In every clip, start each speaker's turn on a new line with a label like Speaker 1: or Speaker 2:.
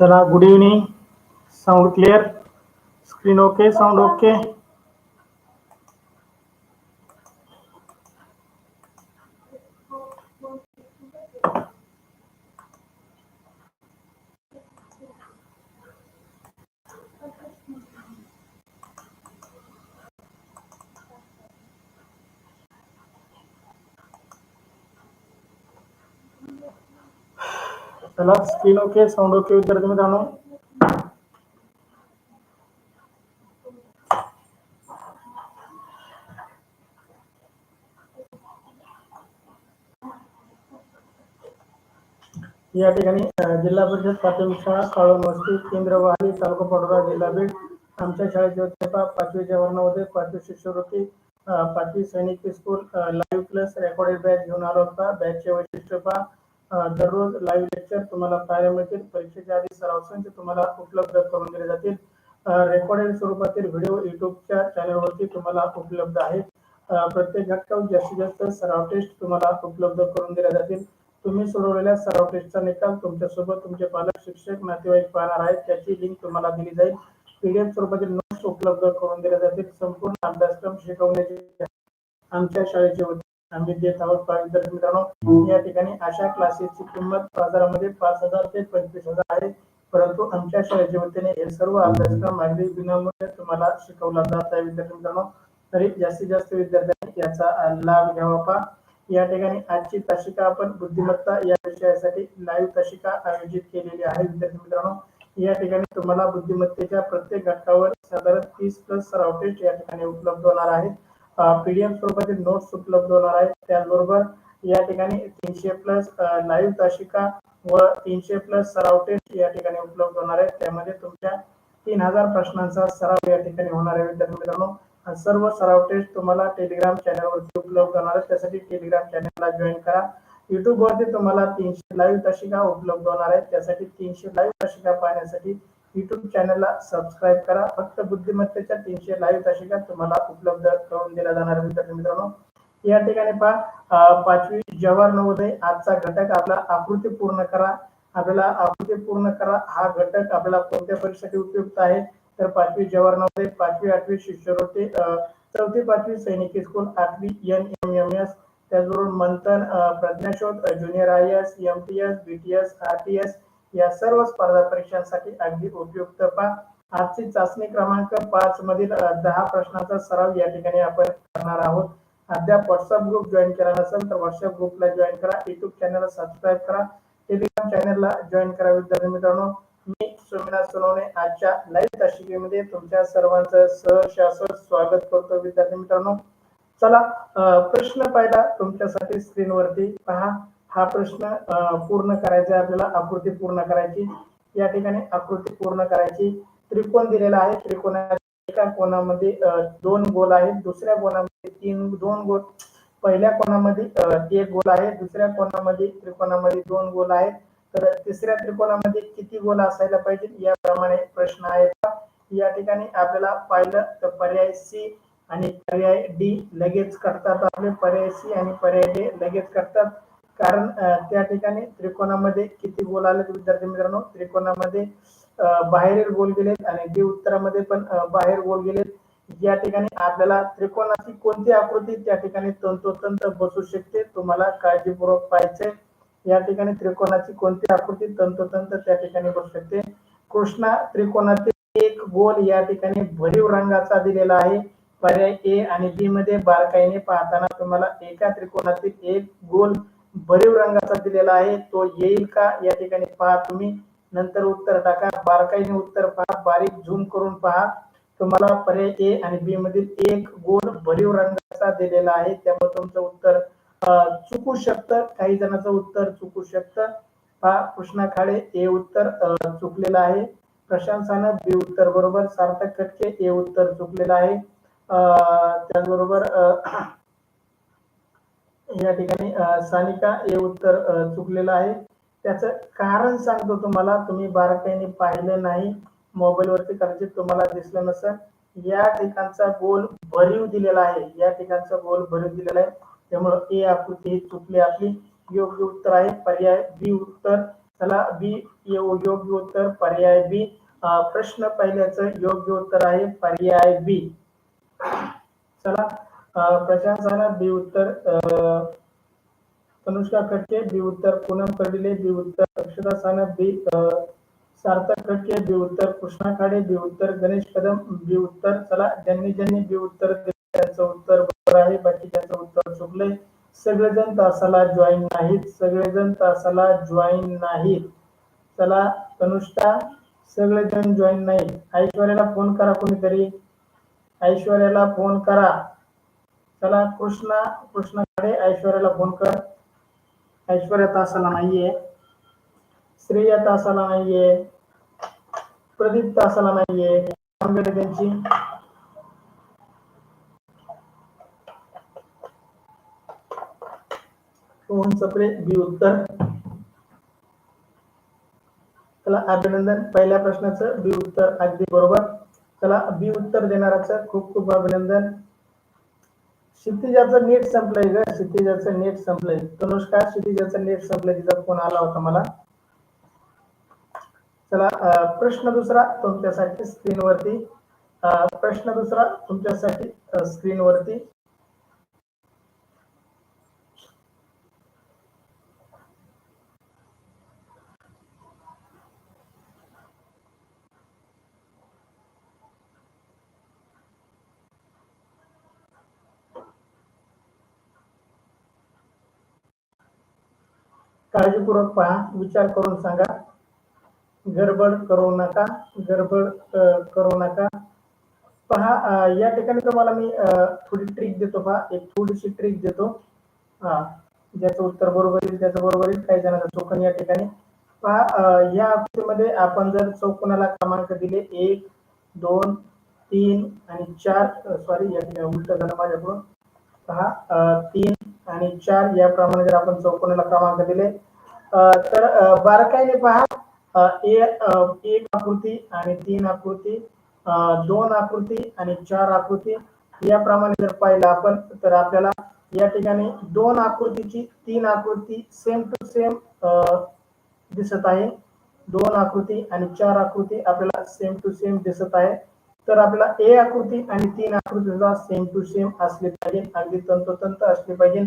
Speaker 1: चला good evening sound clear screen okay sound okay चला screen okay sound okay विद्यार्थी मित्रांनो. या ठिकाणी जिल्हा परिषद प्राथमिक शाळा काळमस्ती केंद्रवाडी तालुका पडोदा जिल्हा बीड आमच्या शाळेचे होते पहा पाचवी होते पाचवी शिष्यवृत्ती पाचवी सैनिक school live plus recorded batch घेऊन आलो होता. बॅचचे वैशिष्ट्य पहा. दररोज लाईव्ह लेक्चर तुम्हाला पाहायला मिळतील. परीक्षेच्या आधी सराव संच तुम्हाला उपलब्ध करून दिले जातील. रेकॉर्डेड स्वरूपातील व्हिडिओ युट्यूबच्या चॅनलवरती तुम्हाला उपलब्ध आहेत. प्रत्येक घटकावर जास्तीत जास्त सराव टेस्ट तुम्हाला उपलब्ध करून दिल्या जातील. तुम्ही सोडवलेल्या सराव टेस्टचा निकाल तुमच्यासोबत तुमचे पालक शिक्षक नातेवाईक पाहणार आहेत. त्याची लिंक तुम्हाला दिली जाईल. पीडीएफ स्वरूपातील नोट्स उपलब्ध करून दिल्या जातील. संपूर्ण अभ्यासक्रम शिकवण्याची आमच्या शाळेचे आम्ही देत आहोत विद्यार्थी मित्रांनो या ठिकाणी अशा क्लासेसची किंमत बाजारामध्ये पाच हजार ते पंचवीस हजार आहे. परंतु आमच्या शाळेच्या वतीने हे सर्व अभ्यासक्रम अगदी विनामूल्य तुम्हाला शिकवला जात आहे विद्यार्थी मित्रांनो. तरी जास्तीत जास्त विद्यार्थ्यांनी याचा लाभ घ्यावा पा या ठिकाणी आजची तासिका आपण बुद्धिमत्ता या विषयासाठी लाईव्ह तासिका आयोजित केलेली आहे विद्यार्थी मित्रांनो. या ठिकाणी तुम्हाला बुद्धिमत्तेच्या प्रत्येक घटकावर साधारण तीस प्लस सराव टेस्ट या ठिकाणी उपलब्ध होणार आहेत. पीडीएफ स्वरूपातील नोट्स उपलब्ध होणार आहेत त्याचबरोबर या ठिकाणी तीनशे प्लस लाईव्ह तासिका व तीनशे प्लस सराव टेस्ट या ठिकाणी उपलब्ध होणार आहेत. त्यामध्ये तुमच्या तीन हजार प्रश्नांचा सराव या ठिकाणी होणार आहे विद्यार्थी मित्रांनो. सर्व सराव टेस्ट तुम्हाला टेलिग्राम चॅनलवरती उपलब्ध होणार आहे त्यासाठी टेलिग्राम चॅनलला जॉईन करा. युट्यूबवरती तुम्हाला तीनशे लाईव्ह तासिका उपलब्ध होणार आहेत. त्यासाठी तीनशे लाईव्ह तासिका पाहण्यासाठी युट्यूब चॅनलला सबस्क्राईब करा. फक्त बुद्धिमत्तेच्या तीनशे लाईव्ह तासिका तुम्हाला उपलब्ध करून दिला जाणार विद्यार्थी मित्रांनो. या ठिकाणी पहा पाचवी जवाहर नवोदय. आजचा घटक आपला आकृती पूर्ण करा. आपल्याला आकृती पूर्ण करा. हा घटक आपल्याला कोणत्या परीक्षेसाठी उपयुक्त आहे? तर पाचवी जवाहर नवोदय पाचवी आठवी शिष्यवृत्ती चौथी पाचवी सैनिकी स्कूल आठवी एन एम एम एस त्याचबरोबर Manthan Pradnyashodh junior I S M T S B T S R T S या सर्व स्पर्धा परीक्षांसाठी अगदी उपयुक्त पहा. आजची चाचणी क्रमांक पाच मधील दहा प्रश्नांचा सराव या ठिकाणी आपण करणार आहोत. अद्याप व्हॉट्सअप ग्रुप जॉईन केला नसेल तर व्हॉट्सअप ग्रुपला जॉईन करा. युट्यूब चॅनलला सबस्क्राईब करा. टेलिग्राम चॅनलला जॉईन करा विद्यार्थी मित्रांनो. मी सुमिना सोनवणे आजच्या लाईव्ह तशिकेमध्ये तुमच्या सर्वांचं सहर्ष स्वागत करतो विद्यार्थी मित्रांनो. चला प्रश्न पहिला तुमच्यासाठी स्क्रीनवरती पहा. हा प्रश्न पूर्ण करायचा आपल्याला आकृती पूर्ण करायची. या ठिकाणी आकृती पूर्ण करायची. त्रिकोण दिलेला आहे. त्रिकोणाच्या एका कोणामध्ये दोन गोल आहेत. दुसऱ्या कोणामध्ये तीन दोन गोल. पहिल्या कोणामध्ये एक गोल आहे. दुसऱ्या कोणामध्ये त्रिकोणामध्ये दोन गोल आहेत. तर तिसऱ्या त्रिकोणामध्ये किती गोल असायला पाहिजे? याप्रमाणे प्रश्न आहे. या ठिकाणी आपल्याला पाहिलं तर पर्याय सी आणि पर्याय डी लगेच करतात आपले. पर्याय सी आणि पर्याय डी लगेच करतात कारण त्या ठिकाणी त्रिकोणामध्ये किती गोल आले विद्यार्थी मित्रांनो? त्रिकोणामध्ये बाहेरील गोल गेलेत आणि डी उत्तरामध्ये पण बाहेर गोल गेलेत. या ठिकाणी आपल्याला त्रिकोणाची कोणती आकृती त्या ठिकाणी तंतोतंत बसू शकते? तुम्हाला काळजीपूर्वक पाहायचे या ठिकाणी त्रिकोणाची कोणती आकृती तंतोतंत त्या ठिकाणी बसू शकते? कृष्णा त्रिकोणातील एक गोल या ठिकाणी भरीव रंगाचा दिलेला आहे. पर्याय ए आणि बी मध्ये बारकाईने पाहताना तुम्हाला एका त्रिकोणातील एक गोल भरीव रंगाचा दिलेला आहे. तो येईल का? या ठिकाणी पहा तुम्ही. नंतर उत्तर टाका. बारकाईने उत्तर पहा. बारीक झूम करून पहा. तुम्हाला पर्याय ए आणि बी मधील एक गोल भरीव रंगाचा दिलेला आहे. त्यामुळे तुमचं उत्तर चुकू शकतं. काही जणांचं उत्तर चुकू शकतं. पहा कृष्णा खाडे ए उत्तर चुकलेलं आहे. प्रशांत सानप बी उत्तर बरोबर. सार्थक कटके ए उत्तर चुकलेलं आहे. त्याचबरोबर अं, या ठिकाणी सानिका हे उत्तर चुकलेलं आहे. त्याचं कारण सांगतो तुम्हाला तुम्ही बारकाईने पाहिलं नाही मोबाईल वरती कदाचित तुम्हाला दिसलं नसेल. या ठिकाणचा गोल भरीव दिलेला आहे. या ठिकाणचा गोल भरीव दिलेला आहे. त्यामुळं ए आकृती ही चुकली आपली. योग्य उत्तर आहे पर्याय बी उत्तर. चला बी योग्य उत्तर पर्याय बी. प्रश्न पहिल्याचं योग्य उत्तर आहे पर्याय बी. चला प्रशांत साना बी उत्तर अं, तनुष्का खडके बी उत्तर पूनम कर्डिले बी उत्तर अक्षता सानप बी सार्थक खटके बी उत्तर कृष्णा खाडे बी उत्तर गणेश कदम बी उत्तर चला ज्यांनी ज्यांनी बी उत्तर त्यांचं उत्तर बरोबर आहे बाकी त्यांचं उत्तर चुकलंय. सगळेजण तासाला जॉईन नाहीत सगळेजण तासाला जॉईन नाहीत. चला तनुष्का सगळेजण जॉईन नाहीत. ऐश्वर्याला फोन करा कोणीतरी. ऐश्वर्याला फोन करा. त्याला कृष्णा कृष्णाकडे ऐश्वर्याला फोन कर. ऐश्वर्या तासाला नाहीये. श्रेया तासाला नाहीये. प्रदीप तासाला नाहीये. आंबेडकर त्यांची. रोहन सप्रे बी उत्तर. चला अभिनंदन. पहिल्या प्रश्नाचं बी उत्तर अगदी बरोबर. चला बी उत्तर देणाराचं खूप खूप अभिनंदन. क्षितिजाचं नेट संपलंय ग क्षितिजाचं नेट संपलंय. तनुष्का क्षितिजाचं नेट संपलंय तिचा फोन आला होता मला. चला प्रश्न दुसरा तुमच्यासाठी स्क्रीनवरती प्रश्न दुसरा तुमच्यासाठी स्क्रीनवरती काळजीपूर्वक पहा विचार करून सांगा. गडबड करू नका गडबड करू नका. पहा या ठिकाणी तुम्हाला मी थोडी ट्रिक देतो पहा एक थोडीशी ट्रिक देतो. हा ज्याचं उत्तर बरोबर येईल त्याचं बरोबर येईल काही जणांचा चौकन या ठिकाणी. पहा या आकृतीमध्ये आपण जर चौकोनाला क्रमांक दिले एक दोन तीन आणि चार सॉरी या ठिकाणी उलट झालं माझ्याकडून. पहा तीन आणि चार याप्रमाणे जर आपण चौकोनाला क्रमांक दिले तर बारकाईने पहा. एक आकृती आणि तीन आकृती दोन आकृती आणि चार आकृती. याप्रमाणे जर पाहिलं आपण तर आपल्याला या ठिकाणी दोन आकृतीची तीन आकृती सेम टू सेम दिसत आहे. दोन आकृती आणि चार आकृती आपल्याला सेम टू सेम दिसत आहे. तर आपल्याला ए आकृती आणि तीन आकृती सुद्धा सेम टू सेम असली पाहिजे. अगदी तंतोतंत असली पाहिजे.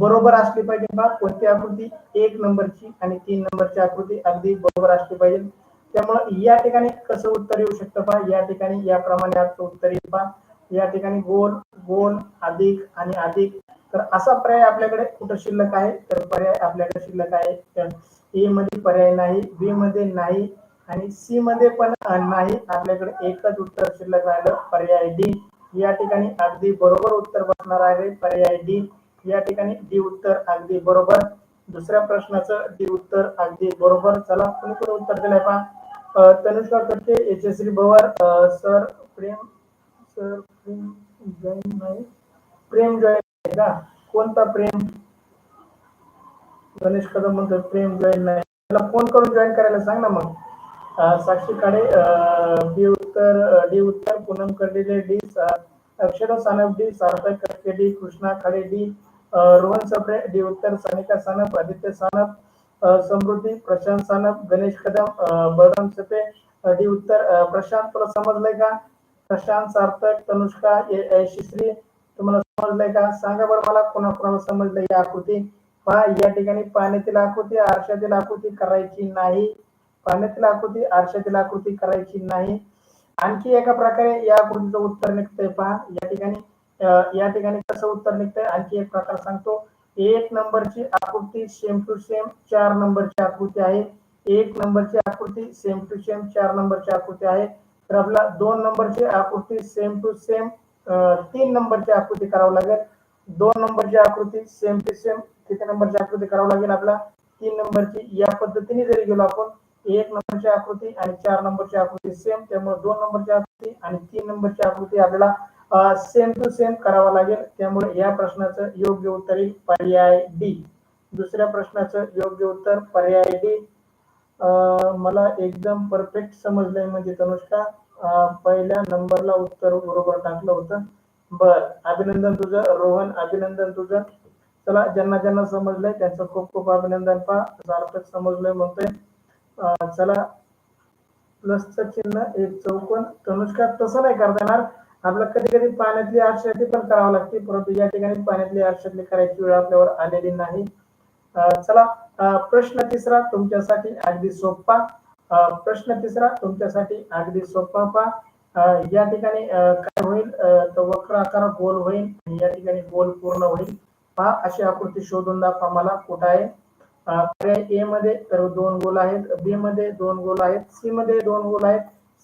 Speaker 1: बरोबर असली पाहिजे बा. कोणती आकृती? एक नंबरची आणि तीन नंबरची आकृती अगदी बरोबर असली पाहिजे. त्यामुळे या ठिकाणी कसं उत्तर येऊ शकतं पहा या ठिकाणी याप्रमाणे आजचं उत्तर येईल पहा या ठिकाणी गोल गोल अधिक आणि अधिक. तर असा पर्याय आपल्याकडे कुठं शिल्लक आहे? तर पर्याय आपल्याकडे शिल्लक आहे. ए मध्ये पर्याय नाही बी मध्ये नाही आणि सी मध्ये पण नाही. आपल्याकडे एकच उत्तर शिल्लक राहिलं पर्याय डी या ठिकाणी अगदी बरोबर उत्तर बसणार आहे पर्याय डी या ठिकाणी डी उत्तर अगदी बरोबर. दुसऱ्या प्रश्नाचं डी उत्तर अगदी बरोबर. चला कोणी कोणी उत्तर दिलंय पहा. तनुष्का करते H S Bhavar sir Prem sir Prem join नाही. प्रेम जॉईन का? कोणता प्रेम? गणेश कदम म्हणतो प्रेम जॉईन नाही. त्याला फोन करून जॉईन करायला सांग ना मग. साक्षी काळे बी उत्तर डी उत्तर Poonam Kardile D Akshara Sanap D Sarthak Katke D Krishna Khade D Rohan Sapre D उत्तर सानिका सानप आदित्य सानप समृद्धी प्रशांत सानप गणेश कदम बळराम सपे डी उत्तर प्रशांत तुला समजलंय का? प्रशांत सार्थक तनुष्का यशस्वी तुम्हाला समजलंय का? सांगा बरं मला कोणा कोणाला समजलं या आकृती. पहा या ठिकाणी पाण्यातील आकृती आरशातील आकृती करायची नाही. पाण्यातील आकृती आरशातील आकृती करायची नाही. आणखी एका प्रकारे या आकृतीचं उत्तर निघतंय पहा. या ठिकाणी या ठिकाणी कसं उत्तर निघतंय? आणखी एक प्रकार सांगतो. एक नंबरची आकृती सेम टू सेम चार नंबरची आकृती आहे. एक नंबरची आकृती सेम टू सेम चार नंबरची आकृती आहे. तर आपला दोन नंबरची आकृती सेम टू सेम तीन नंबरची आकृती करावं लागेल. दोन नंबरची आकृती सेम टू सेम किती नंबरची आकृती करावं लागेल आपला? तीन नंबरची. या पद्धतीने जरी गेलो आपण एक नंबरची आकृती आणि चार नंबरची आकृती सेम त्यामुळे दोन नंबरची आकृती आणि तीन नंबरची आकृती आपल्याला सेम टू सेम करावा लागेल. त्यामुळे या प्रश्नाचं योग्य उत्तर येईल पर्याय डी दुसऱ्या प्रश्नाचं योग्य उत्तर पर्याय डी मला एकदम परफेक्ट समजलंय म्हणजे तनुष्का. पहिल्या नंबरला उत्तर बरोबर टाकलं होतं. बर अभिनंदन तुझं. रोहन अभिनंदन तुझं. चला ज्यांना ज्यांना समजलंय त्यांचं खूप खूप अभिनंदन पहा. सार्थक समजलंय म्हणतोय. चला. प्लसचं चिन्ह एक चौकोन. तनुष्का तसं नाही करता येणार. आपल्याला कधी कधी पाण्यातली आरशाती पण करावं लागते. परंतु या ठिकाणी पाण्यातली आरशातली करायची वेळ आपल्यावर आलेली नाही. चला. प्रश्न तिसरा तुमच्यासाठी अगदी सोपा. प्रश्न तिसरा तुमच्यासाठी अगदी सोपा पा. या ठिकाणी काय होईल? तर वक्र आकार गोल होईल या ठिकाणी गोल पूर्ण होईल. पहा अशी आकृती शोधून दाखवा मला. कुठं आहे? पर्याय ए मध्ये तर दोन गोल आहेत बी मध्ये दोन गोल आहेत सी मध्ये दोन गोल आहेत.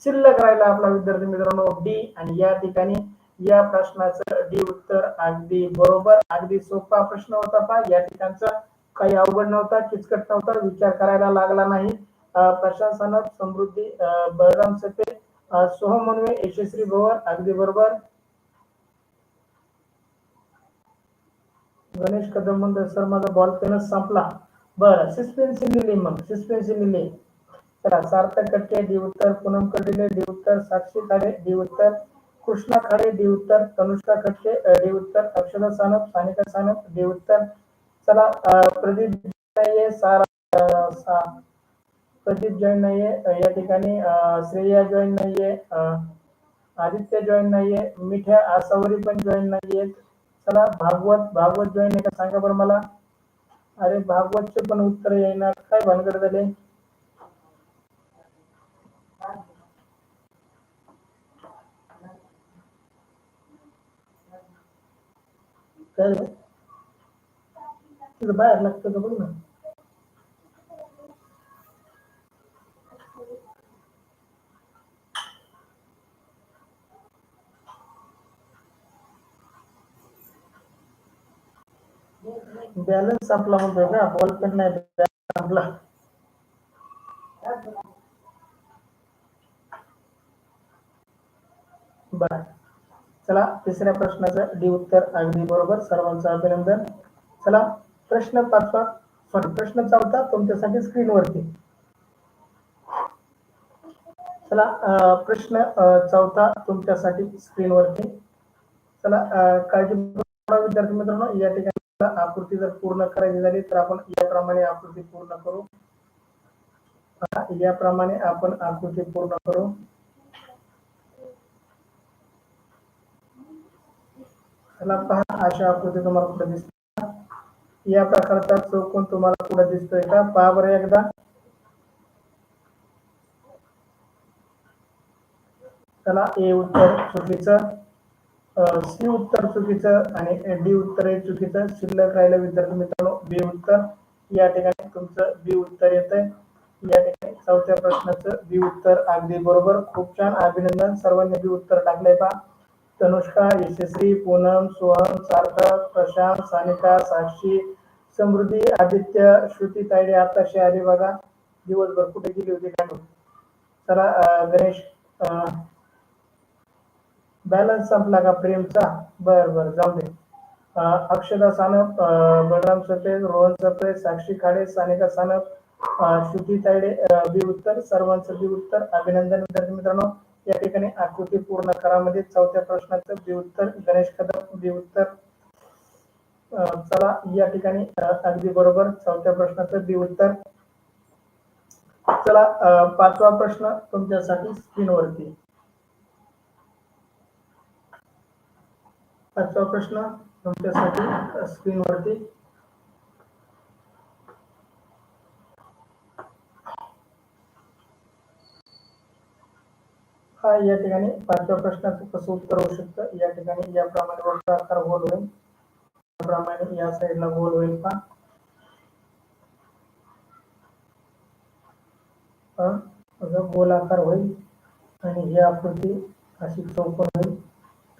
Speaker 1: शिल्लक राहिला आपला विद्यार्थी मित्रांनो डी. आणि या ठिकाणी या प्रश्नाचं डी उत्तर अगदी बरोबर अगदी सोपा प्रश्न होता पहा. या ठिकाणचा काही अवघड नव्हता किचकट नव्हता विचार करायला लागला नाही. अं, प्रशासनात समृद्धी बलराम सपे सोहम मनवे यशस्वी भोवर अगदी बरोबर. गणेश कदम सर माझा बॉल पेनच संपला. बरं सिस्पेन्सी लिहिली मग. सिस्पेन्सी लिहिली चला सार्थक कटके डी उत्तर पूनम कटिले डी उत्तर साक्षी खाडे डी उत्तर कृष्णा खाडे डी उत्तर तनुष्का कटके अ, डी उत्तर अक्षरा सानप सानिका सानप डी उत्तर चला प्रदीप नाहीये सारा प्रदीप जॉईन नाहीये या ठिकाणी श्रेया जॉईन नाहीये आदित्य जॉईन नाहीये मिठ्या आसावरी पण जॉईन नाहीये चला भागवत भागवत जॉईन आहे का सांगा बरं मला. अरे भागवतचे पण उत्तर येणार काय भानगड झाले? काय? बाहेर लागतं का बघ ना? बॅलन्स संपला म्हणतोय का बॉल पेन नाही balance संपला बर. चला तिसऱ्या प्रश्नाचं डी उत्तर अगदी बरोबर. सर्वांचं अभिनंदन. चला प्रश्न पाचवा सॉरी प्रश्न चौथा तुमच्यासाठी स्क्रीनवरती. चला प्रश्न चौथा तुमच्यासाठी स्क्रीनवरती. चला काळजी विद्यार्थी मित्रांनो. या ठिकाणी आकृती जर पूर्ण करायची झाली तर आपण याप्रमाणे आकृती पूर्ण करू. याप्रमाणे आपण आकृती पूर्ण करू. चला पहा अशा आकृती तुम्हाला कुठे दिसते या प्रकारचा चौकोन तुम्हाला कुठे दिसतोय का? पहा बरं एकदा. चला ए उत्तर चुकीचं. सी उत्तर चुकीचं आणि डी उत्तर हे चुकीचं. शिल्लक राहिलं विद्यार्थी मित्रांनो बी उत्तर. या ठिकाणी तुमचं बी उत्तर येत आहे या ठिकाणी चौथ्या प्रश्नाचं बी उत्तर अगदी बरोबर. खूप छान. अभिनंदन. सर्वांनी बी उत्तर टाकलंय पहा. तनुष्का यशस्वी पूनम सोहम सार्थक प्रशांत सानिका साक्षी समृद्धी आदित्य श्रुती तायडे आताशी आली बघा. दिवसभर कुठे गेली होती काय चला गणेश बॅलन्स संपला का प्रेमचा? बर बर जाऊ दे. अक्षदा सानप बलराम सपे रोहन सपे साक्षी खाडे सानिका सानप श्रुती तायडे बी उत्तर सर्वांचं बी उत्तर अभिनंदन विद्यार्थी मित्रांनो. या ठिकाणी आकृती पूर्ण करामध्ये चौथ्या प्रश्नाचं बी उत्तर गणेश कदम बी उत्तर. चला या ठिकाणी अगदी बरोबर चौथ्या प्रश्नाचं बी उत्तर. चला अं, पाचवा प्रश्न तुमच्यासाठी स्क्रीनवरती. पाचवा प्रश्न तुमच्यासाठी स्क्रीनवरती. हा या ठिकाणी पाचव्या प्रश्नाचं कसं उत्तर होऊ शकतं? या ठिकाणी याप्रमाणे वक्र आकार गोल होईल. त्याप्रमाणे या साईडला गोल होईल का हा, गोल आकार होईल आणि ही आकृती अशी चौकोन होईल.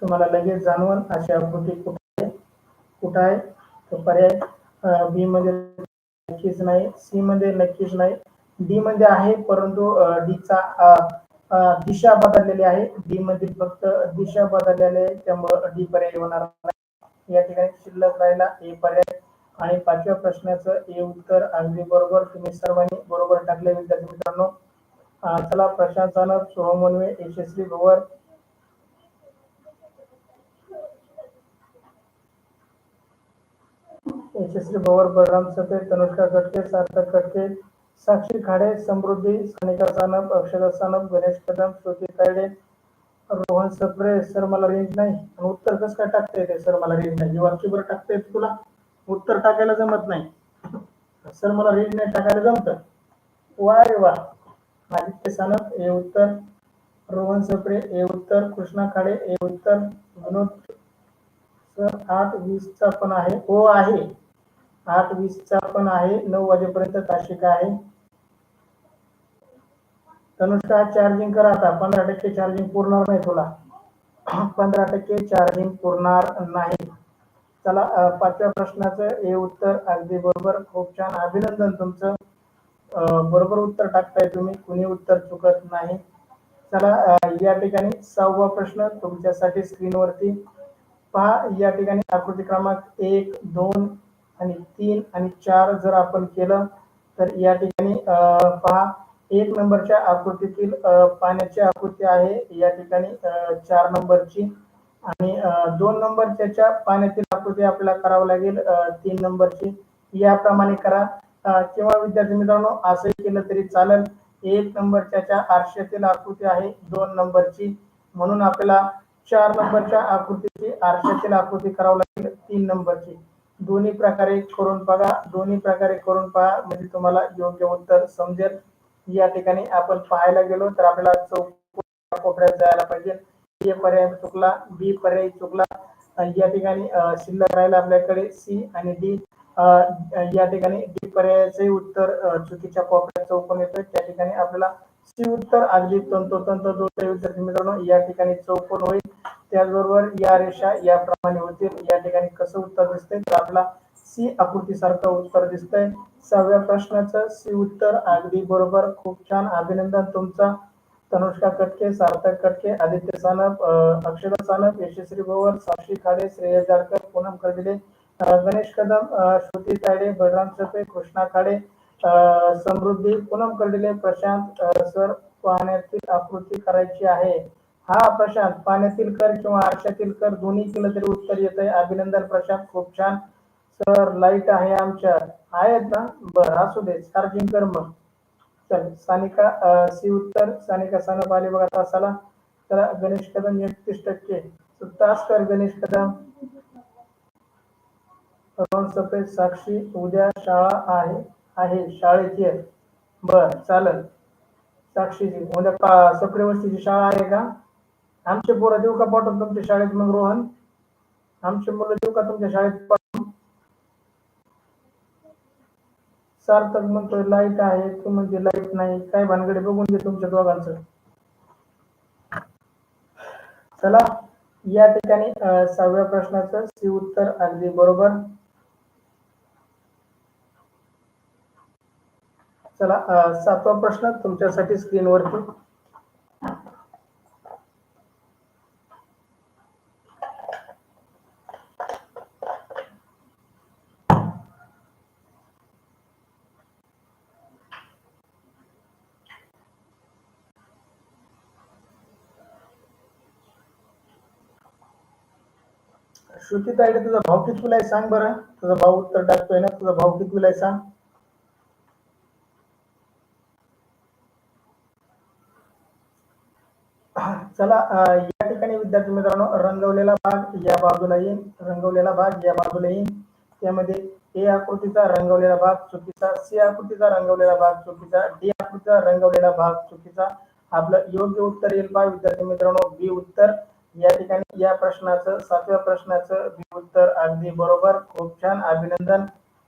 Speaker 1: तुम्हाला लगेच जाणवल अशी आकृती कुठे कुठं आहे? तर पर्याय बी मध्ये नक्कीच नाही सी मध्ये नक्कीच नाही डी मध्ये आहे परंतु डी चा दिशा बदललेली आहे. डी मध्ये फक्त दिशा बदललेली आहे त्यामुळे डी पर्याय होणार नाही. या ठिकाणी शिल्लक राहिला ए पर्याय. आणि पाचव्या प्रश्नाचं ए उत्तर अगदी बरोबर तुम्ही सर्वांनी बरोबर टाकले विद्यार्थी मित्रांनो. चला प्रशांत सानप सोहम यशस्वी गोवर यशस्वी भवर बलराम सपे तनुष्का कटके सार्थक कटके साक्षी खाडे समृद्धी सानिका सानप अक्षरा सानप गणेश कदम श्रुती तायडे रोहन सप्रे सर मला रेंज नाही. आणि उत्तर कसं काय टाकता येते सर मला रेंज नाही? वाक्यभर बरं टाकता येते तुला? उत्तर टाकायला जमत नाही. सर मला रेंज नाही टाकायला जमतं. वा रे वा. आदित्य सानप ए उत्तर. रोहन सप्रे ए उत्तर. कृष्णा खाडे ए उत्तर. विनोद सर आठ वीसचा पण आहे. हो आहे. आठ वीसचा पण आहे नऊ वाजेपर्यंत ताशिका आहे. तनुष्का चार्जिंग करा आता. पंधरा टक्के चार्जिंग पुरणार नाही तुला. पंधरा टक्के चार्जिंग पुरणार नाही. चला पाचव्या प्रश्नाचं हे उत्तर अगदी बरोबर. खूप छान. अभिनंदन तुमचं. बरोबर उत्तर टाकताय तुम्ही. कुणी उत्तर चुकत नाही. चला या ठिकाणी सहावा प्रश्न तुमच्यासाठी स्क्रीनवरती पहा या ठिकाणी आकृती क्रमांक एक दोन आणि तीन आणि चार जर आपण केलं तर या ठिकाणी पहा एक नंबरच्या आकृतीतील पाण्याची आकृती आहे. या ठिकाणी चार नंबरची आणि दोन नंबरच्या पाण्यातील आकृती आपल्याला करावं लागेल तीन नंबरची. याप्रमाणे करा. किंवा विद्यार्थी मित्रांनो असंही केलं तरी चालेल. एक नंबरच्या आरशातील आकृती आहे दोन नंबरची. म्हणून आपल्याला चार नंबरच्या आकृतीची आरशातील आकृती करावं लागेल तीन नंबरची. दोन्ही प्रकारे करून बघा दोन्ही प्रकारे करून पहा. म्हणजे तुम्हाला योग्य उत्तर समजेल. या ठिकाणी आपण पाहायला गेलो तर आपल्याला चौक कोपऱ्यात जायला पाहिजे. ए पर्याय चुकला बी पर्याय चुकला. या ठिकाणी शिल्लक राहिला आपल्याकडे सी आणि डी. या ठिकाणी डी पर्यायाचे उत्तर चुकीच्या कोपऱ्यात चौकून येतोय. त्या ठिकाणी आपल्याला सी उत्तर अगदी तंतोतंत दोन विद्यार्थी मित्रांनो या ठिकाणी चौकोन होईल. त्याचबरोबर या रेषा याप्रमाणे होतील. या ठिकाणी कसं उत्तर दिसतंय? तर आपला सी आकृती सारखं उत्तर दिसतंय. सहाव्या प्रश्नाचं सी उत्तर अगदी बरोबर. खूप छान अभिनंदन तुमचा. तनुष्का कटके सार्थक कटके आदित्य सानप अक्षरा सानप यशस्वी भोवर साक्षी खाडे श्रेयस जाडकर पूनम कर्दिले गणेश कदम श्रुती तायडे बलराम सपे कृष्णा खाडे समृद्धी पूनम कर्डिले प्रशांत सर पाण्यातील आकृती करायची आहे. हा प्रशांत पाण्यातील कर किंवा आरशातील कर दोन्ही केलं तरी उत्तर येत आहे अभिनंदन प्रशांत खूप छान. सर लाइट आहे आमच्या. आहेत ना? बर असू दे. चार्जिंग कर मग. चल सानिका सी उत्तर. सानिका सानप आली बघा तासाला. तर गणेश कदम एकतीस टक्के. तास कर गणेश कदम. सफेद साक्षी उद्या शाळा आहे. आहे. शाळेत ये बर चालेल. साक्षीजी उद्या पा सफरे शाळा आहे का? आमचे पोरं देऊ का पाठवून तुमच्या शाळेत मग रोहन? आमचे मुलं देऊ का तुमच्या शाळेत पाठवून? सार्थक म्हणतोय लाइट आहे. तू म्हणजे लाइट नाही. काय भानगडे बघून घे तुमच्या दोघांचं. चला या ठिकाणी सहाव्या प्रश्नाचं सी उत्तर अगदी बरोबर. चला सातवा प्रश्न तुमच्यासाठी स्क्रीनवरती श्रुती ताईडे तुझा भाव कितवीला आहे? सांग बरं. तुझा भाव उत्तर टाकतोय ना? तुझा भाव कितवीला आहे? सांग. चला या ठिकाणी विद्यार्थी मित्रांनो रंगवलेला भाग या बाजूला येईल रंगवलेला भाग या बाजूला येईल त्यामध्ये ए आकृतीचा रंगवलेला भाग चुकीचा सी आकृतीचा रंगवलेला भाग चुकीचा डी आकृतीचा रंगवलेला भाग चुकीचा. आपलं योग्य उत्तर येईल पहा विद्यार्थी मित्रांनो बी उत्तर. या ठिकाणी या प्रश्नाचं सातव्या प्रश्नाचं बी उत्तर अगदी बरोबर. खूप छान. अभिनंदन.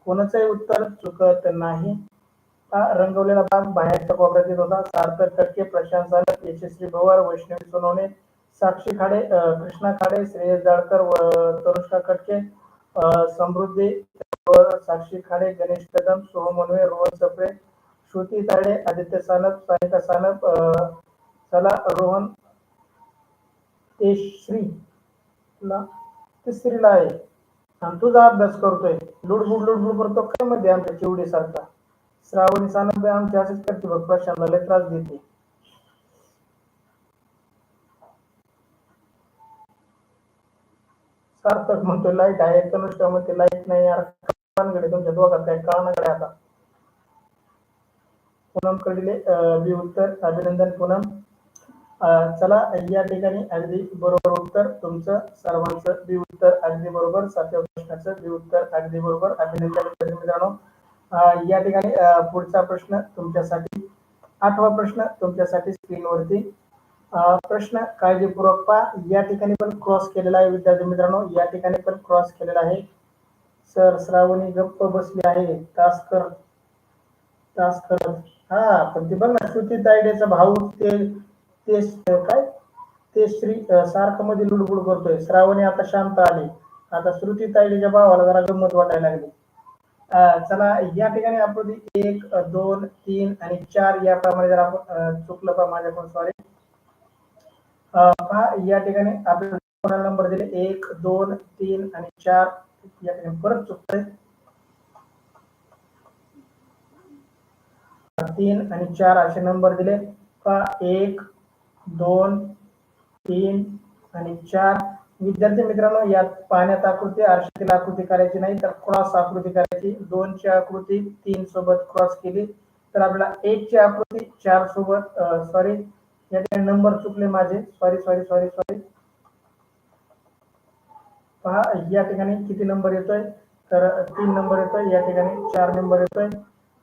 Speaker 1: कोणाचंही उत्तर चुकत नाही. हा रंगवलेला भाग बाहेरच्या कोपऱ्यात येत होता. सार्थक कटके प्रशांत सालक यशस्वी भवार वैष्णवी सोनवणे साक्षी खाडे कृष्णा खाडे श्रेयस जाडकर व तरुष्का कटके समृद्धी साक्षी खाडे गणेश कदम सोहम मनवे रोहन सप्रे श्रुती ताडे आदित्य सानप सानिका सानप सला रोहन रोहन तेश्री ला तिसरीला आहे. आणि तुझा अभ्यास करतोय. लुडबुड लुडबुड करतो. काय मध्ये आमच्या चिवडी सारखा श्रावणी सानप आमचे असेच करते बघ प्रशांताला त्रास देते. सार्थक म्हणतो लाइट आहे कनिष्ठ म्हणते लाइट नाही यार. कानकडे तुमच्या दोघात काय कानाकडे आता. पूनम कडले बी उत्तर अभिनंदन पूनम. चला या ठिकाणी अगदी बरोबर उत्तर. तुमचं सर्वांचं बी उत्तर अगदी बरोबर. सातव्या प्रश्नाचं बी उत्तर अगदी बरोबर. अभिनंदन मित्रांनो. या ठिकाणी पुढचा प्रश्न तुमच्यासाठी आठवा प्रश्न तुमच्यासाठी स्क्रीनवरती. प्रश्न काळजीपूर्वक पहा. या ठिकाणी पण क्रॉस केलेला आहे विद्यार्थी मित्रांनो. या ठिकाणी पण क्रॉस केलेला आहे. सर श्रावणी गप्प बसली आहे. तास कर. तास करत हा पण ते बघ ना श्रुती तायडेचा भाऊ ते ते काय? ते श्री अं, सारखं मध्ये लुडबुड करतोय. श्रावणी आता शांत आली. आता श्रुती तायडेच्या भावाला जरा गंमत वाटायला लागली. चला या ठिकाणी आपण एक दोन तीन आणि चार याप्रमाणे जर आपण चुकलं का माझ्याकडून सॉरी पहा या ठिकाणी आपल्याला कोणाला नंबर दिले? एक दोन तीन आणि चार. या ठिकाणी परत चुकतंय. तीन आणि चार असे नंबर दिले. पहा एक दोन तीन आणि चार. विद्यार्थी मित्रांनो यात पाण्यात आकृती आरशातील आकृती करायची नाही तर क्रॉस आकृती करायची. दोनची आकृती तीन सोबत क्रॉस केली तर आपल्याला एक ची आकृती चार सोबत सॉरी या ठिकाणी नंबर चुकले माझे. सॉरी सॉरी सॉरी सॉरी पहा या ठिकाणी किती नंबर येतोय? तर तीन नंबर येतोय या ठिकाणी चार नंबर येतोय.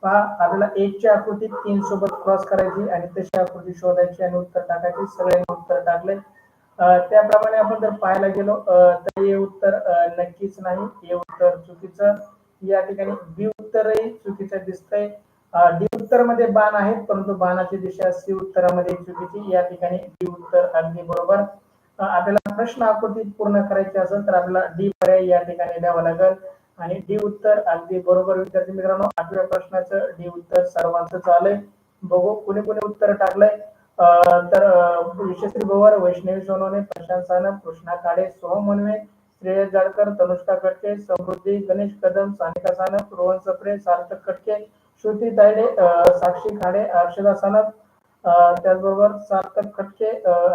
Speaker 1: पहा आपल्याला एक ची आकृती तीन सोबत क्रॉस करायची आणि तशी आकृती शोधायची आणि उत्तर टाकायची. सगळ्यांनी उत्तर टाकले त्याप्रमाणे आपण जर पाहायला गेलो तर हे उत्तर नक्कीच नाही. हे उत्तर चुकीचं. या ठिकाणी बी उत्तरही चुकीचं दिसतंय. डी उत्तरमध्ये बाण आहेत परंतु बाणाची दिशा सी उत्तरामध्ये चुकीची. या ठिकाणी डी उत्तर अगदी बरोबर. आपल्याला प्रश्न आकृती पूर्ण करायची असेल तर आपल्याला डी पर्याय या ठिकाणी द्यावा लागेल. आणि डी उत्तर अगदी बरोबर. विद्यार्थी मित्रांनो आठव्या प्रश्नाचं डी उत्तर सर्वांचं चालय बघू कुणी कुणी उत्तर टाकलंय. तर यशस्वी पवार वैष्णवी सोनवणे प्रशांत सानप कृष्णा काळे सोहम मनवे श्रेयस जाडकर तनुष्का कटके समृद्धी गणेश कदम सानिका सानप रोहन सप्रे सार्थक कटके श्रुती तायडे साक्षी खाडे हर्षदा सानप त्याचबरोबर सार्थक खटके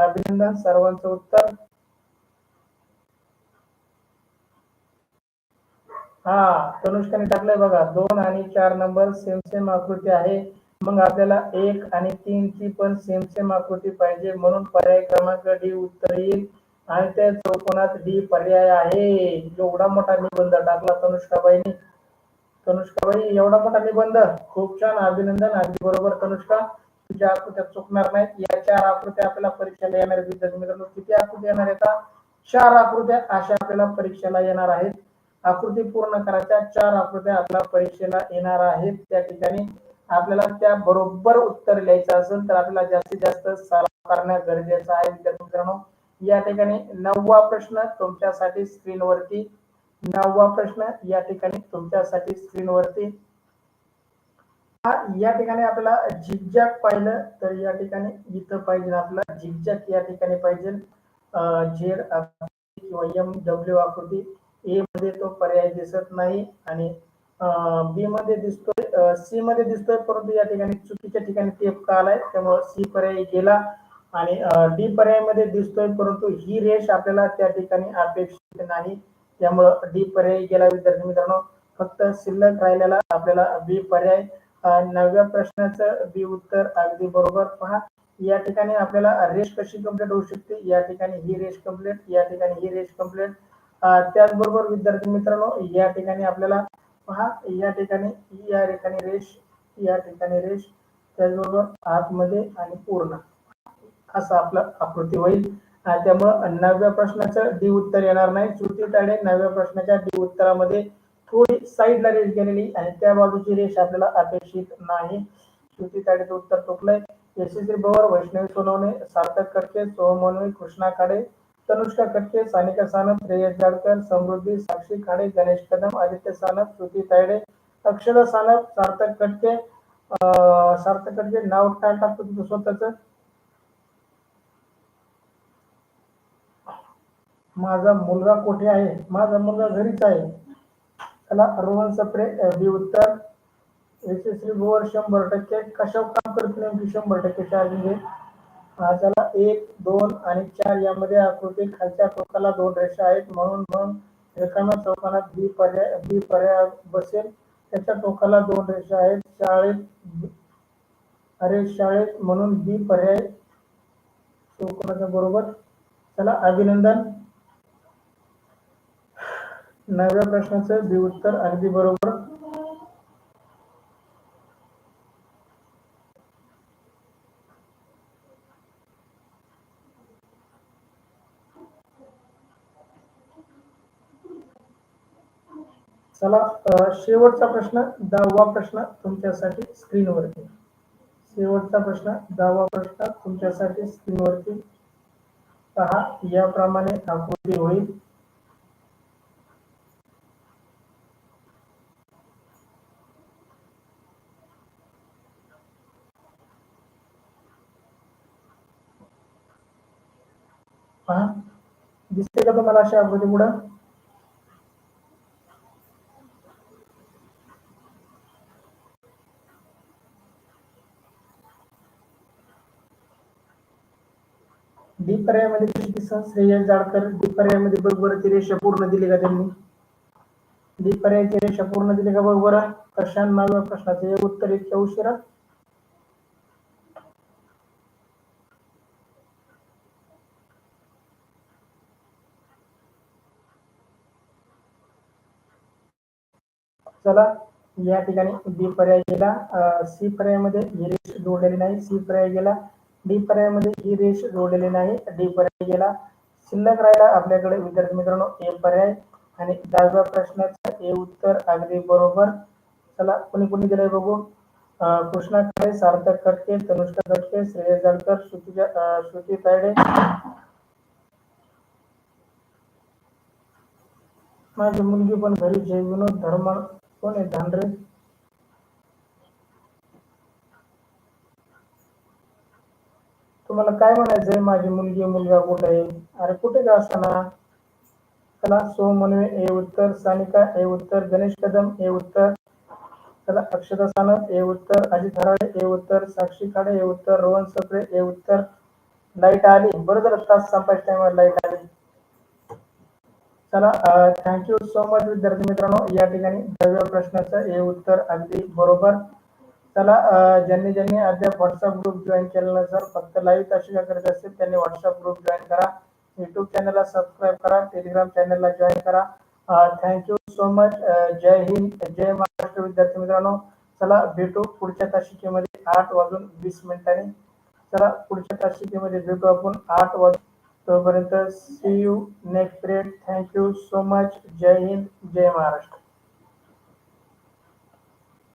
Speaker 1: अभिनंदन सर्वांचं उत्तर. हा तनुष्काने टाकलंय बघा दोन आणि चार नंबर सेम सेम आकृती आहे. मग आपल्याला एक आणि तीन ची पण सेम सेम आकृती पाहिजे. म्हणून पर्याय क्रमांक डी उत्तर येईल आणि त्या चौकोनात डी पर्याय आहे. एवढा मोठा निबंध टाकला तनुष्काबाईंनी. तनुष्काबाई एवढा मोठा निबंध. खूप छान. अभिनंदन. अगदी बरोबर तनुष्का. तुझ्या आकृत्या चुकणार नाहीत. या चार आकृत्या आपल्याला परीक्षेला येणार विद्यार्थी मित्रांनो किती आकृती येणार आहेत? चार आकृत्या अशा आपल्याला परीक्षेला येणार आहेत. आकृती पूर्ण करायच्या चार आकृत्या आपल्या परीक्षेला येणार आहेत. त्या ठिकाणी आपल्याला त्या बरोबर उत्तर लिहायचं असेल तर आपल्याला जास्तीत जास्त सराव करणं गरजेचं आहे. विद्यार्थी मित्रांनो या ठिकाणी नववा प्रश्न तुमच्यासाठी स्क्रीनवरती नववा प्रश्न या ठिकाणी तुमच्यासाठी स्क्रीनवरती हा या ठिकाणी आपल्याला झिकझॅक पाहिलं तर या ठिकाणी इथं पाहिजे आपला झिकझॅक या ठिकाणी पाहिजे. झेड किंवा एम डब्ल्यू आकृती. ए मध्ये तो पर्याय दिसत नाही आणि बी मध्ये दिसतोय सी मध्ये दिसतोय परंतु या ठिकाणी चुकीच्या ठिकाणी टेप का आलाय त्यामुळे सी पर्याय गेला आणि डी पर्यायमध्ये दिसतोय परंतु ही रेष आपल्याला त्या ठिकाणी अपेक्षित नाही. त्यामुळं डी पर्याय गेला विद्यार्थी मित्रांनो. फक्त शिल्लक राहिलेला आपल्याला बी पर्याय. नव्या नवव्या प्रश्नाचं बी उत्तर अगदी बरोबर पहा. या ठिकाणी आपल्याला रेश कशी कंप्लीट होऊ शकते? या ठिकाणी ही रेष कंप्लीट या ठिकाणी ही रेष कंप्लीट त्याचबरोबर विद्यार्थी मित्रांनो या ठिकाणी आपल्याला पहा या ठिकाणी e, या ठिकाणी रेष e, या ठिकाणी रेष. त्याचबरोबर आतमध्ये आणि पूर्ण. असं आपलं आकृती होईल. अं, त्यामुळं नवव्या प्रश्नाचं डी उत्तर येणार नाही. श्रुती ताडे नवव्या प्रश्नाच्या डी उत्तरामध्ये थोडी साईडला रेष गेलेली आणि त्या बाजूची रेष आपल्याला अपेक्षित नाही. श्रुती ताडेचं उत्तर चुकलंय. यशस्वी बवर वैष्णवी सोनवणे सार्थक कडके सोहमोनवी कृष्णा काडे तनुष्का कटके सानिका सानप श्रेयस जाडकर समृद्धी साक्षी खाडे गणेश कदम आदित्य सानप श्रुती तायडे अक्षरा सानप सार्थक कटके सार्थक कटके नाव काय टाकतो तुझं स्वतःच. माझा मुलगा कुठे आहे? माझा मुलगा घरीच आहे. त्याला रोहन सप्रे बी उत्तर. यशस्वी भुवर शंभर टक्के कशावर काम करत नेमकी शंभर टक्के चार्जिंग आहे. आजला एक दोन आणि चार यामध्ये आकृती खालच्या टोकाला दोन रेषा आहेत. म्हणून मग रिकाम्या चौकानात बी पर्याय बी पर्याय बसेल. त्याच्या टोकाला दोन रेषा आहेत. शाळेत अरे शाळेत म्हणून बी पर्याय चौकोनाच्या बरोबर. चला अभिनंदन. नवव्या प्रश्नाचं बी उत्तर अगदी बरोबर. चला शेवटचा प्रश्न दहावा प्रश्न तुमच्यासाठी स्क्रीनवरती. शेवटचा प्रश्न दहावा प्रश्न तुमच्यासाठी स्क्रीनवरती. पहा याप्रमाणे आकृती होईल. पहा दिसते का तुम्हाला अशी आकृती पुढं डी पर्यायामध्ये कशी दिसन श्रेयस जाडकर डी पर्यायामध्ये बरोबर ती रेषा पूर्ण दिली का त्यांनी? डी पर्यायाची रेषा पूर्ण दिली का बरोबर प्रशांत नवव्या प्रश्नाचे हे उत्तर इतक्या उशिरा चला या ठिकाणी बी पर्याय गेला. सी पर्यायामध्ये ही रेष जोडलेली नाही. सी पर्याय गेला. डी पर्यायामध्ये e ही रेष जोडलेली नाही. डी पर्याय गेला शिल्लक राहिला आपल्याकडे विद्यार्थी मित्रांनो ए पर्याय आणि दहाव्या प्रश्नाचं ए उत्तर अगदी बरोबर. चला कोणी कोणी दिलंय बघू? कृष्णा खरे सार्थक कटके तनुष्का कटके श्रेयस जाळकर श्रुती श्रुती तायडे. माझी मुलगी पण घरी जय विनोद धर्म कोण आहे? धांडरे तुम्हाला काय म्हणायचंय? माझी मुलगी मुलगा कुठे आहे? अरे कुठे का असताना चला सो मनवे ए उत्तर सानिका ए उत्तर गणेश कदम ए उत्तर चला अक्षता सानप ए उत्तर अजित हराळे ए उत्तर साक्षी खाडे ए उत्तर रोहन सप्रे ए उत्तर. लाइट आली. बरोबर तास संपायच्या टाइमवर लाइट आली. चला थँक्यू सो मच विद्यार्थी मित्रांनो. या ठिकाणी दहाव्या प्रश्नाचं ए उत्तर अगदी बरोबर. चला ज्यांनी ज्यांनी अद्याप व्हॉट्सअप ग्रुप जॉईन केला नसेल फक्त लाईव्ह तासिका करत असेल त्यांनी व्हॉट्सअप ग्रुप जॉईन करा. युट्यूब चॅनलला सबस्क्राईब करा टेलिग्राम चॅनलला जॉईन करा. थँक्यू सो मच जय हिंद जय महाराष्ट्र विद्यार्थी मित्रांनो. चला भेटू पुढच्या तासिकेमध्ये आठ वाजून वीस मिनिटांनी. चला पुढच्या तासिकेमध्ये भेटू आपण आठ वाजून. तोपर्यंत see you next period thank you so much जय हिंद जय महाराष्ट्र.